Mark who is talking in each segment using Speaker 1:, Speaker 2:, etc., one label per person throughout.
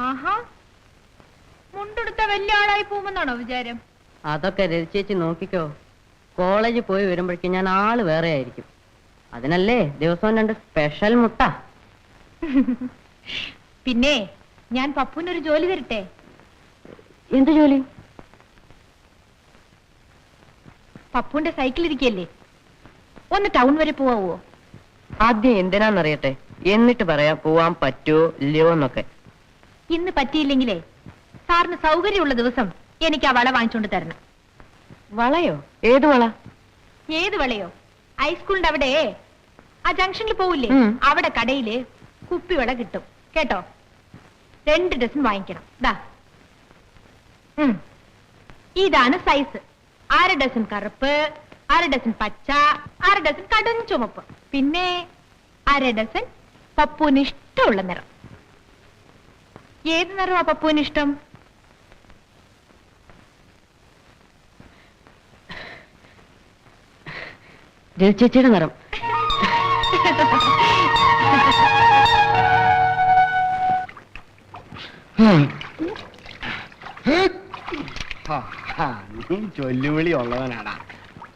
Speaker 1: ആഹാ. മുണ്ടെടുത്ത വലിയ ആളായി പോകുമെന്നാണോ വിചാരം?
Speaker 2: അതൊക്കെ രചിച്ചേച്ചി നോക്കിക്കോ. കോളേജിൽ പോയി വരുമ്പോഴേക്കും ഞാൻ ആൾ വേറെ ആയിരിക്കും. അതിനല്ലേ ദിവസവും രണ്ട് സ്പെഷ്യൽ മുട്ട.
Speaker 1: പിന്നെ ഞാൻ പപ്പുവിനൊരു ജോലി തരട്ടെ?
Speaker 2: എന്ത് ജോലി?
Speaker 1: പപ്പുവിന്റെ സൈക്കിൾ ഇരിക്കല്ലേ ഒന്ന് ടൗൺ വരെ പോവാവോ?
Speaker 2: ആദ്യം എന്തിനാന്നറിയട്ടെ? എന്നിട്ട് പറയാം പോവാൻ പറ്റുമോ ഇല്ലയോ എന്നൊക്കെ
Speaker 1: ഇന്ന് പറ്റിയില്ലെങ്കിലേ സാറിന് സൗകര്യമുള്ള ദിവസം എനിക്ക് ആ വള വാങ്ങിച്ചുകൊണ്ട് തരണം.
Speaker 2: വളയോ? ഏത് വള?
Speaker 1: ഏത് വളയോ? ഹൈസ്കൂളിന്റെ അവിടെ. ആ ജംഗ്ഷനിൽ പോവില്ലേ. അവിടെ കടയിൽ കുപ്പിവള കിട്ടും. കേട്ടോ? രണ്ട് ഡസൻ വാങ്ങിക്കണം. ദാ. ഇതാണ് സൈസ്. അര ഡസൻ കറുപ്പ് അര ഡസൻ പച്ച അര ഡസൻ കടും ചുമപ്പ്. പിന്നെ അര ഡസൻ പപ്പുവിന് ഇഷ്ടമുള്ള നിറം. ഏത് നിറമാ പപ്പുവിന് ഇഷ്ടം?
Speaker 2: ചേച്ചിയുടെ നിറം.
Speaker 3: ചൊല്ലുവിളി ഉള്ളവനാടാ.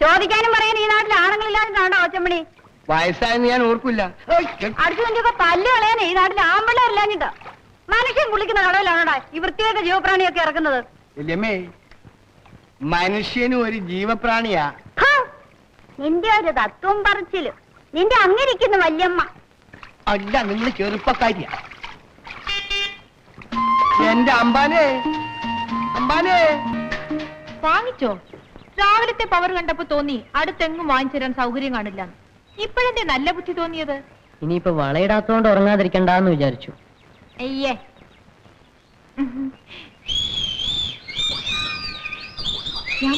Speaker 4: ചോദിക്കാനും പറയാൻ ഈ നാട്ടിൽ ആണുങ്ങളില്ലാണ്ടാണോ ഒച്ചമണി
Speaker 3: വയസ്സായെന്ന് ഞാൻ ഓർക്കില്ല.
Speaker 4: അടുത്ത പല്ല് കളയാൻ ഈ നാട്ടിൽ ആമ്പിള്ളേരില്ലാഞ്ഞിട്ട് മനുഷ്യൻ കുളിക്കുന്ന കടവിലാണോടാ ഈ വൃത്തിയായിട്ട് ജീവപ്രാണിയൊക്കെ ഇറക്കുന്നത്?
Speaker 3: വല്യമ്മേ മനുഷ്യനും ഒരു ജീവപ്രാണിയാ.
Speaker 4: ഹാ! നിന്റെ ഒരു തത്വം പറിച്ചിലും. നിന്റെ അങ്ങിരിക്കുന്നു വല്യമ്മ.
Speaker 3: അല്ല നിങ്ങൾ ചെറുപ്പക്കാരിയാ. എന്റെ അമ്പാനെ അമ്പാനെ.
Speaker 1: വാങ്ങിച്ചോ? രാവിലത്തെ പവർ കണ്ടപ്പോ തോന്നി അടുത്തെങ്ങും വാങ്ങിച്ചു തരാൻ സൗകര്യം കാണില്ല ഇപ്പോഴെന്തേ നല്ല ബുദ്ധി തോന്നിയത്?
Speaker 2: ഇനിയിപ്പോ വളയിടാത്തോണ്ട് ഉറങ്ങാതിരിക്കണ്ടെന്ന് വിചാരിച്ചു.
Speaker 1: അയ്യേ. ഞാൻ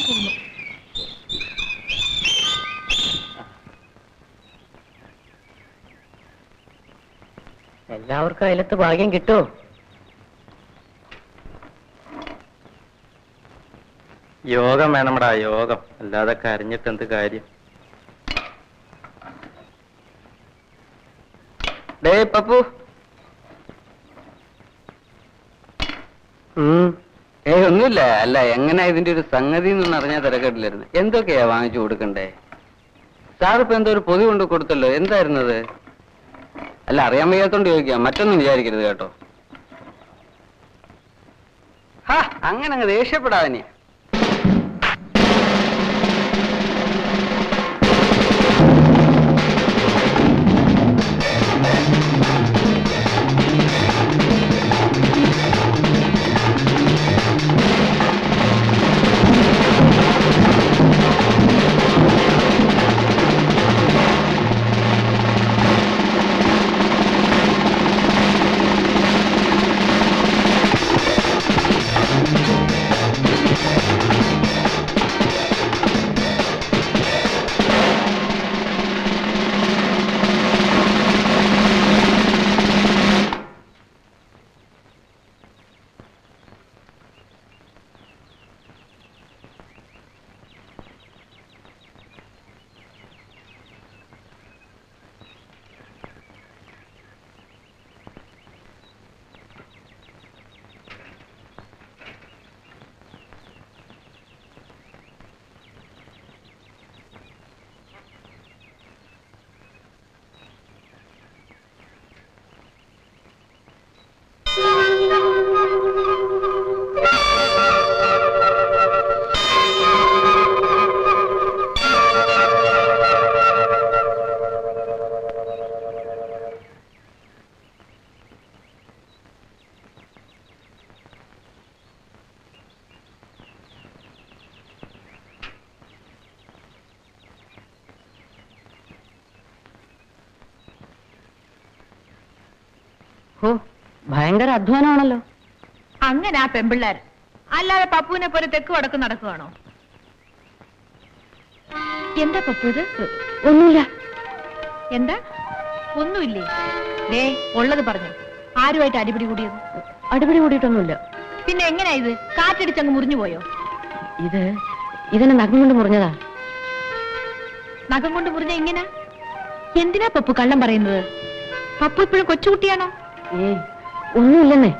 Speaker 2: എല്ലാവർക്കും അതിലത്ത് ഭാഗ്യം കിട്ടുമോ
Speaker 5: യോഗം വേണമടാ യോഗം. അല്ലാതെ കരഞ്ഞിട്ട് എന്ത് കാര്യം? ഡേ പപ്പു ഏ ഒന്നുമില്ല അല്ല എങ്ങനെ ഇതിന്റെ ഒരു സംഗതി എന്ന് അറിഞ്ഞാൽ തിരക്കിട്ടില്ലായിരുന്നു എന്തൊക്കെയാ വാങ്ങിച്ചു കൊടുക്കണ്ടേ? സാറിപ്പോ എന്തോ ഒരു പൊതി കൊണ്ട് കൊടുത്തല്ലോ. എന്തായിരുന്നത്? അല്ല അറിയാൻ വയ്യാത്തോണ്ട് ചോദിക്കാം. മറ്റൊന്നും വിചാരിക്കരുത് കേട്ടോ. അങ്ങനെ അങ്ങ് ദേഷ്യപ്പെടാതെ
Speaker 2: ഓ ഭയങ്കര അധ്വാനമാണല്ലോ.
Speaker 1: അങ്ങനെ ആ പെമ്പിള്ളാർ അല്ലാതെ പപ്പുവിനെ പോലെ തെക്ക് വടക്ക് നടക്കുവാണോ? എന്താ പപ്പു ഇത്?
Speaker 2: ഒന്നുമില്ല.
Speaker 1: എന്താ? ഒന്നുമില്ലേ? ദേ ഉള്ളത് പറഞ്ഞു. ആരുമായിട്ട് അടിപിടി കൂടിയത്?
Speaker 2: അടിപിടി കൂടിയിട്ടൊന്നുമില്ല.
Speaker 1: പിന്നെ എങ്ങനെയാ ഇത്? കാറ്റടിച്ചങ്ങ് മുറിഞ്ഞു പോയോ?
Speaker 2: ഇത് ഇതിനെ നഖം കൊണ്ട് മുറിഞ്ഞതാ.
Speaker 1: നഖം കൊണ്ട് മുറിഞ്ഞ എങ്ങനെ എന്തിനാ പപ്പു കള്ളം പറയുന്നത്? പപ്പു ഇപ്പോഴും കൊച്ചുകുട്ടിയാണോ?
Speaker 2: ഏ ഒന്നുമില്ലെന്നേ.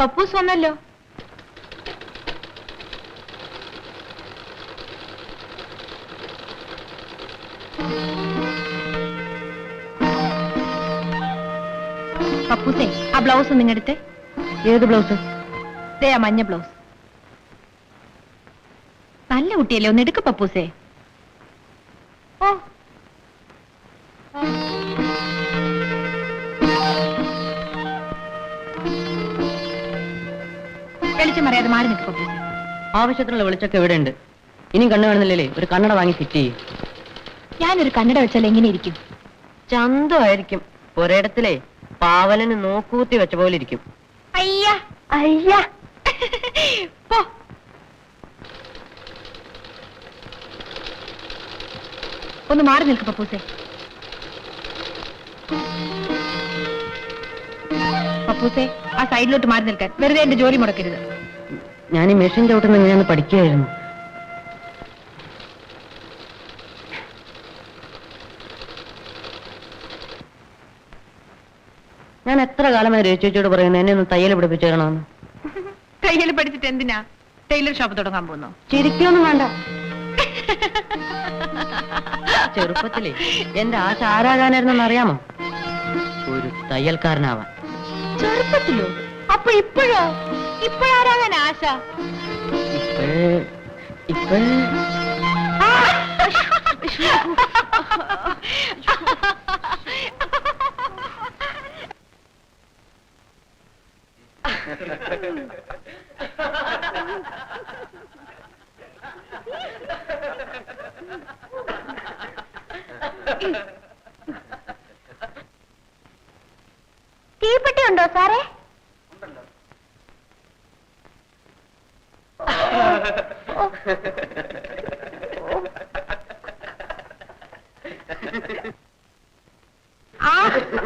Speaker 1: പപ്പൂസ് വന്നല്ലോ. പപ്പൂസേ ആ ബ്ലൗസ് നിങ്ങടുത്ത്
Speaker 2: ഏത് ബ്ലൗസ്?
Speaker 1: ദേ ആ മഞ്ഞ ബ്ലൗസ്. നല്ല കുട്ടിയല്ലേ ഒന്ന് എടുക്ക പപ്പൂസേ. ഓ. വെളിച്ചം പറയാതെ മാറി നിൽക്ക്. പപ്പൂസേ
Speaker 2: ആവശ്യത്തിനുള്ള വെളിച്ചൊക്കെ ഇവിടെ ഉണ്ട് ഇനിയും കണ്ണു കാണുന്നില്ലേ ഒരു കണ്ണട വാങ്ങി ഫിറ്റ് ചെയ്യും.
Speaker 1: ഞാനൊരു കണ്ണട വെച്ചാൽ എങ്ങനെ ഇരിക്കും
Speaker 2: ചന്തമായിരിക്കും. ഒരിടത്തിലെ പാവലന് നോക്കൂത്തി വെച്ച പോലെ ഇരിക്കും.
Speaker 1: അയ്യ. അയ്യ. പോ. ഒന്ന് മാറി നിൽക്ക് പപ്പൂസേ. പപ്പൂസേ ആ സൈഡിലോട്ട് മാറി നിൽക്കാൻ. വെറുതെ എന്റെ ജോലി മുടക്കരുത്.
Speaker 2: ഞാൻ ഈ മെഷീൻ ചവിട്ടുന്ന എങ്ങനെയാന്ന് പഠിക്കുകയായിരുന്നു ഞാൻ എത്ര കാലമായി രേച്ചോച്ചോട് പറയുന്നത് എന്നെ ഒന്ന് തയ്യൽ പഠിപ്പിച്ചേരണമെന്ന്
Speaker 1: തയ്യൽ പഠിച്ചിട്ട് എന്തിനാ? ടൈലർ ഷോപ്പ് തുടങ്ങാൻ പോകുന്നു?
Speaker 2: ചിരിക്കൊന്നും വേണ്ട. ചെറുപ്പത്തിലേ എന്റെ ആശ ആരാകാനായിരുന്നെന്ന് അറിയാമോ? ഒരു തയ്യൽക്കാരനാവാൻ.
Speaker 1: ചെറുപ്പത്തിലോ? അപ്പൊ ഇപ്പോഴോ? ഇപ്പോഴാരാകാൻ ആശ?
Speaker 2: ഇപ്പഴേ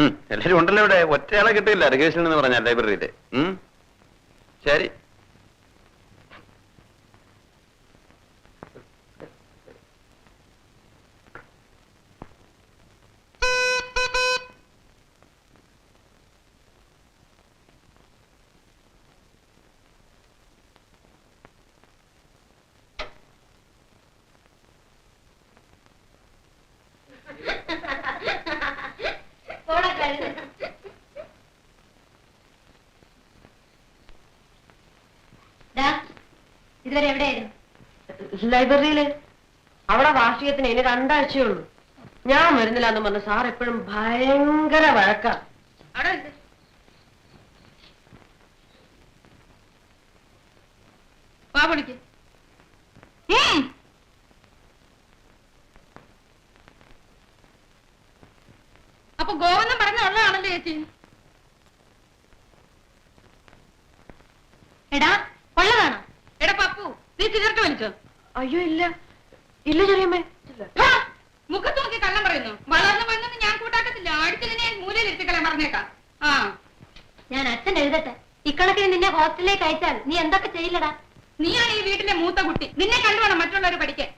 Speaker 5: ഉം, എല്ലാരും ഉണ്ടല്ലോ ഇവിടെ. ഒറ്റയാളെ കിട്ടില്ല രകേശൻ എന്ന് പറഞ്ഞ ലൈബ്രറിയിൽ. ശരി.
Speaker 2: ലൈബ്രറിയിൽ അവിടെ വാർഷികത്തിന് ഇനി രണ്ടാഴ്ചയേ ഉള്ളൂ ഞാൻ വരുന്നില്ല എന്ന് പറഞ്ഞ സാർ എപ്പോഴും ഭയങ്കര വഴക്ക
Speaker 1: അവിടെ. വാ പൊളിക്ക്. ഉം. അപ്പൊ ഗോവെന്ന് പറഞ്ഞ ഉള്ളതാണല്ലേ ചേച്ചി എടാ ഉള്ളതാണോ എടാ പപ്പു നീ സിഗരറ്റ് വലിച്ചോ
Speaker 2: അയ്യോ ഇല്ല. ഇല്ല ചെറിയമ്മേ!
Speaker 1: മുഖത്ത് നോക്കി കള്ളം പറയുന്നു. വളർന്നു വന്നു ഞാൻ കൂട്ടാക്കത്തില്ല. അടുത്തതിനെ മൂലയിലിരുത്തി കളയാൻ പറഞ്ഞേക്കാം. ആ.
Speaker 4: ഞാൻ അച്ഛൻ എഴുതട്ടെ. ഇക്കണക്കിന് നിന്നെ ഹോസ്റ്റലിലേക്ക് അയച്ചാൽ നീ എന്തൊക്കെ ചെയ്യില്ലടാ?
Speaker 1: നീയാണ് ഈ വീട്ടിലെ മൂത്ത കുട്ടി. നിന്നെ കണ്ടുവേണം മറ്റുള്ളവർ പഠിക്കാൻ.